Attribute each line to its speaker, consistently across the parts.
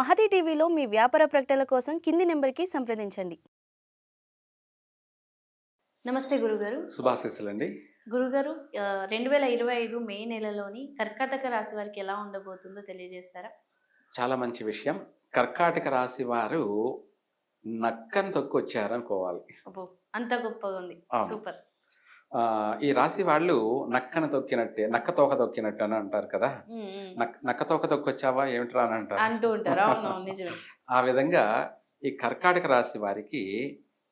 Speaker 1: మహతి టీవీలో మీ వ్యాపార ప్రకటనల కోసం కింది నెంబర్కి సంప్రదించండి. నమస్తే గురుగారు.
Speaker 2: శుభాశీస్సులండి.
Speaker 1: గురుగారు రెండు వేల ఇరవై ఐదు మే నెలలోని కర్కాటక రాశి వారికి ఎలా ఉండబోతుందో తెలియజేస్తారా?
Speaker 2: చాలా మంచి విషయం. కర్కాటక రాశి వారు నక్కని తొక్కొచ్చారు అనుకోవాలి
Speaker 1: అబ్బో అంత గొప్పగా ఉంది.
Speaker 2: అవును.
Speaker 1: సూపర్.
Speaker 2: ఈ రాశి వాళ్ళు నక్కన తొక్కినట్టే నక్క తోక తొక్కినట్టు అని అంటారు కదా. నక్క తోక తొక్కొచ్చావా ఏమిట్రా అని అంటారు.
Speaker 1: అంటూ ఉంటారు.
Speaker 2: ఆ విధంగా ఈ కర్కాటక రాశి వారికి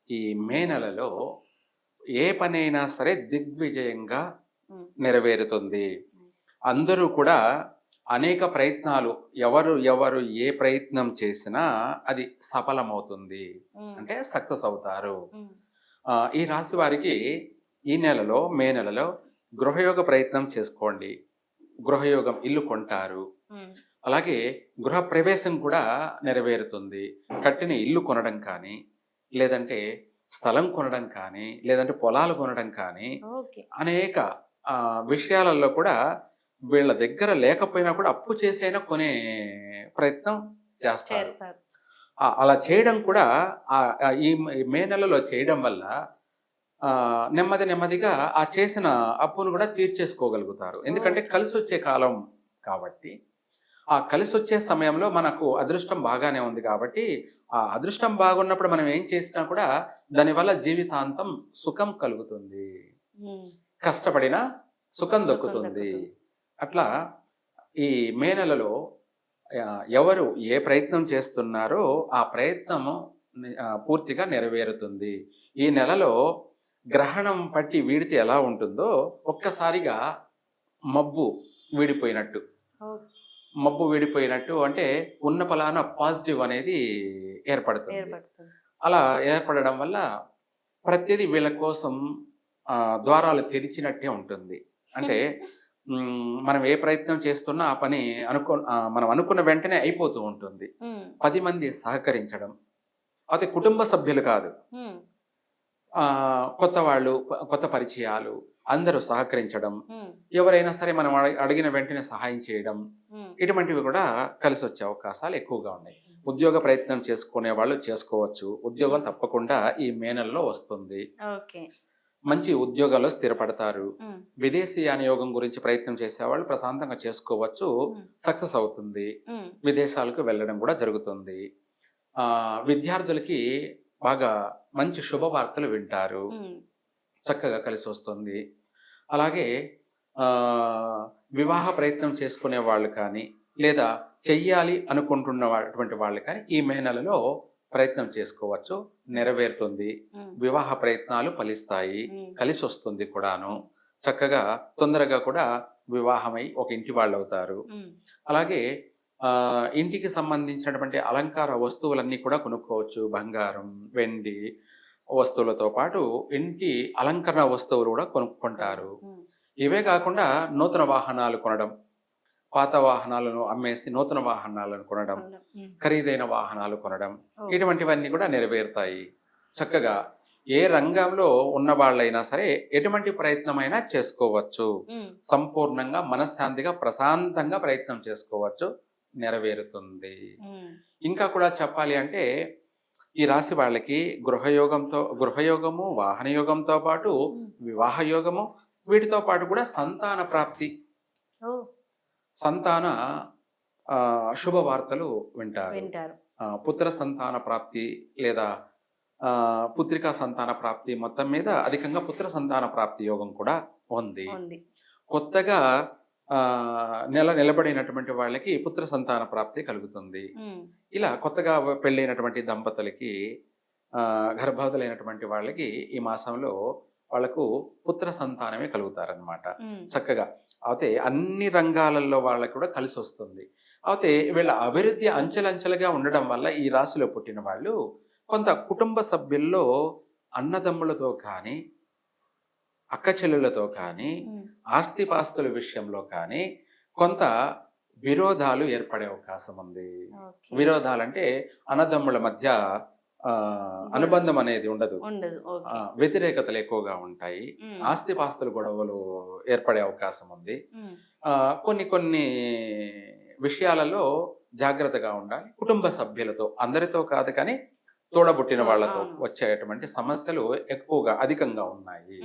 Speaker 2: ఈ మే నెలలో ఏ పనైనా సరే దిగ్విజయంగా నెరవేరుతుంది. అందరూ కూడా అనేక ప్రయత్నాలు ఎవరు ఎవరు ఏ ప్రయత్నం చేసినా అది సఫలమవుతుంది. అంటే సక్సెస్ అవుతారు. ఈ రాశి వారికి ఈ నెలలో మే నెలలో గృహయోగ ప్రయత్నం చేసుకోండి. గృహయోగం ఇల్లు కొంటారు. అలాగే గృహ ప్రవేశం కూడా నెరవేరుతుంది. కట్టిన ఇల్లు కొనడం కానీ లేదంటే స్థలం కొనడం కానీ లేదంటే పొలాలు కొనడం కానీ అనేక విషయాలలో కూడా వీళ్ళ దగ్గర లేకపోయినా కూడా అప్పు చేసైనా కొనే ప్రయత్నం చేస్తారు. అలా చేయడం కూడా ఈ మే నెలలో చేయడం వల్ల నెమ్మది నెమ్మదిగా ఆ చేసిన అప్పును కూడా తీర్చేసుకోగలుగుతారు. ఎందుకంటే కలిసి వచ్చే కాలం కాబట్టి. ఆ కలిసి వచ్చే సమయంలో మనకు అదృష్టం బాగానే ఉంది కాబట్టి ఆ అదృష్టం బాగున్నప్పుడు మనం ఏం చేసినా కూడా దానివల్ల జీవితాంతం సుఖం కలుగుతుంది. కష్టపడిన సుఖం దక్కుతుంది. అట్లా ఈ మే నెలలో ఎవరు ఏ ప్రయత్నం చేస్తున్నారో ఆ ప్రయత్నము పూర్తిగా నెరవేరుతుంది. ఈ నెలలో గ్రహణం పట్టి వీడితే ఎలా ఉంటుందో ఒక్కసారిగా మబ్బు వీడిపోయినట్టు. మబ్బు వీడిపోయినట్టు అంటే ఉన్న పలానా పాజిటివ్ అనేది ఏర్పడుతుంది. అలా ఏర్పడడం వల్ల ప్రతిదీ వీళ్ళ కోసం ద్వారాలు తెరిచినట్టే ఉంటుంది. అంటే మనం ఏ ప్రయత్నం చేస్తున్నా ఆ పని అనుకో మనం అనుకున్న వెంటనే అయిపోతూ ఉంటుంది. పది మంది సహకరించడం. అది కుటుంబ సభ్యులు కాదు. కొత్త వాళ్ళు కొత్త పరిచయాలు అందరూ సహకరించడం ఎవరైనా సరే మనం అడ- అడిగిన వెంటనే సహాయం చేయడం ఇటువంటివి కూడా కలిసి వచ్చే అవకాశాలు ఎక్కువగా ఉన్నాయి. ఉద్యోగ ప్రయత్నం చేసుకునే వాళ్ళు చేసుకోవచ్చు. ఉద్యోగం తప్పకుండా ఈ మే నెలలో వస్తుంది మంచి ఉద్యోగాల్లో స్థిరపడతారు.
Speaker 1: ఉమ్,
Speaker 2: విదేశీయాన యోగం గురించి ప్రయత్నం చేసేవాళ్ళు ప్రశాంతంగా చేసుకోవచ్చు. సక్సెస్ అవుతుంది. విదేశాలకు వెళ్ళడం కూడా జరుగుతుంది. ఆ విద్యార్థులకి బాగా మంచి శుభవార్తలు వింటారు. చక్కగా కలిసి వస్తుంది. అలాగే ఆ, వివాహ ప్రయత్నం చేసుకునే వాళ్ళు కానీ లేదా చెయ్యాలి అనుకుంటున్నటువంటి వాళ్ళు కానీ ఈ మే నెలలో ప్రయత్నం చేసుకోవచ్చు. నెరవేరుతుంది. వివాహ ప్రయత్నాలు ఫలిస్తాయి. కలిసి వస్తుంది కూడాను. చక్కగా తొందరగా కూడా వివాహమై ఒక ఇంటి వాళ్ళు అవుతారు అలాగే ఇంటికి సంబంధించినటువంటి అలంకార వస్తువులన్నీ కూడా కొనుక్కోవచ్చు. బంగారం వెండి వస్తువులతో పాటు ఇంటి అలంకరణ వస్తువులు కూడా కొనుక్కుంటారు. ఇవే కాకుండా నూతన వాహనాలు కొనడం పాత వాహనాలను అమ్మేసి నూతన వాహనాలను కొనడం ఖరీదైన వాహనాలు కొనడం ఇటువంటివన్నీ కూడా నెరవేరుతాయి. చక్కగా ఏ రంగంలో ఉన్న వాళ్ళైనా సరే ఎటువంటి ప్రయత్నమైనా చేసుకోవచ్చు. సంపూర్ణంగా మనశ్శాంతిగా ప్రశాంతంగా ప్రయత్నం చేసుకోవచ్చు. నెరవేరుతుంది. ఇంకా కూడా చెప్పాలి అంటే ఈ రాశి వాళ్ళకి గృహయోగంతో గృహయోగము వాహన యోగంతో పాటు వివాహ యోగము వీటితో పాటు కూడా సంతాన ప్రాప్తి. సంతాన శుభవార్తలు వింటారు.
Speaker 1: వింటారు.
Speaker 2: పుత్ర సంతాన ప్రాప్తి లేదా పుత్రికా సంతాన ప్రాప్తి మొత్తం మీద అధికంగా పుత్ర సంతాన ప్రాప్తి యోగం కూడా ఉంది. కొత్తగా నెల నిలబడినటువంటి వాళ్ళకి పుత్ర సంతాన ప్రాప్తి కలుగుతుంది. ఇలా కొత్తగా పెళ్ళైనటువంటి దంపతులకి ఆ, గర్భవతులైనటువంటి వాళ్ళకి ఈ మాసంలో వాళ్ళకు పుత్ర సంతానమే కలుగుతారనమాట చక్కగా. అయితే అన్ని రంగాలలో వాళ్ళకి కూడా కలిసి వస్తుంది. అయితే వీళ్ళ అభివృద్ధి అంచెలంచెలుగా ఉండడం వల్ల ఈ రాశిలో పుట్టిన వాళ్ళు కొంత కుటుంబ సభ్యుల్లో అన్నదమ్ములతో కానీ అక్క చెల్లెలతో కానీ ఆస్తిపాస్తుల విషయంలో కానీ కొంత విరోధాలు ఏర్పడే అవకాశం ఉంది. విరోధాలంటే అన్నదమ్ముల మధ్య అనుబంధం అనేది ఉండదు. వ్యతిరేకతలు ఎక్కువగా ఉంటాయి. ఆస్తిపాస్తుల గొడవలు ఏర్పడే అవకాశం ఉంది. కొన్ని కొన్ని విషయాలలో జాగ్రత్తగా ఉండాలి. కుటుంబ సభ్యులతో అందరితో కాదు కానీ తోడబుట్టిన వాళ్ళతో. వచ్చేటువంటి సమస్యలు ఎక్కువగా అధికంగా ఉన్నాయి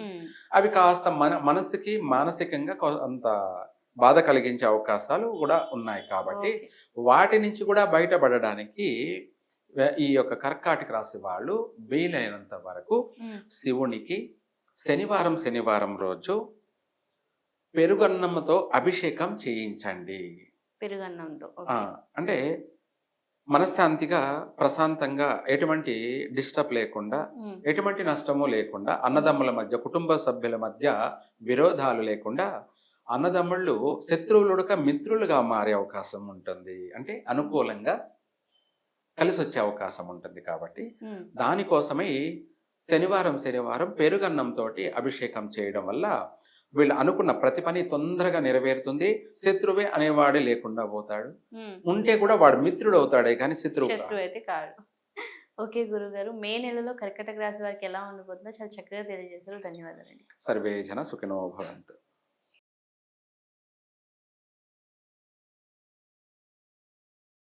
Speaker 2: అవి కాస్త మన మనసుకి మానసికంగా కొంత బాధ కలిగించే అవకాశాలు కూడా ఉన్నాయి కాబట్టి. వాటి నుంచి కూడా బయటపడడానికి ఈ యొక్క కర్కాటక రాశి వాళ్ళు వీలైనంత వరకు శివునికి శనివారం శనివారం రోజు పెరుగన్నముతో అభిషేకం చేయించండి
Speaker 1: పెరుగన్నంతో.
Speaker 2: అంటే మనశ్శాంతిగా ప్రశాంతంగా ఎటువంటి డిస్టర్బ్ లేకుండా ఎటువంటి నష్టము లేకుండా అన్నదమ్ముల మధ్య కుటుంబ సభ్యుల మధ్య విరోధాలు లేకుండా అన్నదమ్ముళ్ళు శత్రువులుడక మిత్రులుగా మారే అవకాశం ఉంటుంది. అంటే అనుకూలంగా కలిసి వచ్చే అవకాశం ఉంటుంది కాబట్టి దానికోసమై శనివారం శనివారం పెరుగన్నంతో అభిషేకం చేయడం వల్ల వీళ్ళు అనుకున్న ప్రతి పని తొందరగా నెరవేరుతుంది. శత్రువే అనేవాడే లేకుండా పోతాడు. ఉంటే కూడా వాడు మిత్రుడు అవుతాడే కానీ శత్రువు కాదు.
Speaker 1: శత్రువు అయితే కాదు ఓకే గురుగారు మే నెలలో కర్కటక రాశి వారికి ఎలా ఉండబోతుందో చాలా చక్కగా తెలియజేశారు. ధన్యవాదాలండి.
Speaker 2: సర్వే జన సుఖినో భవంతు.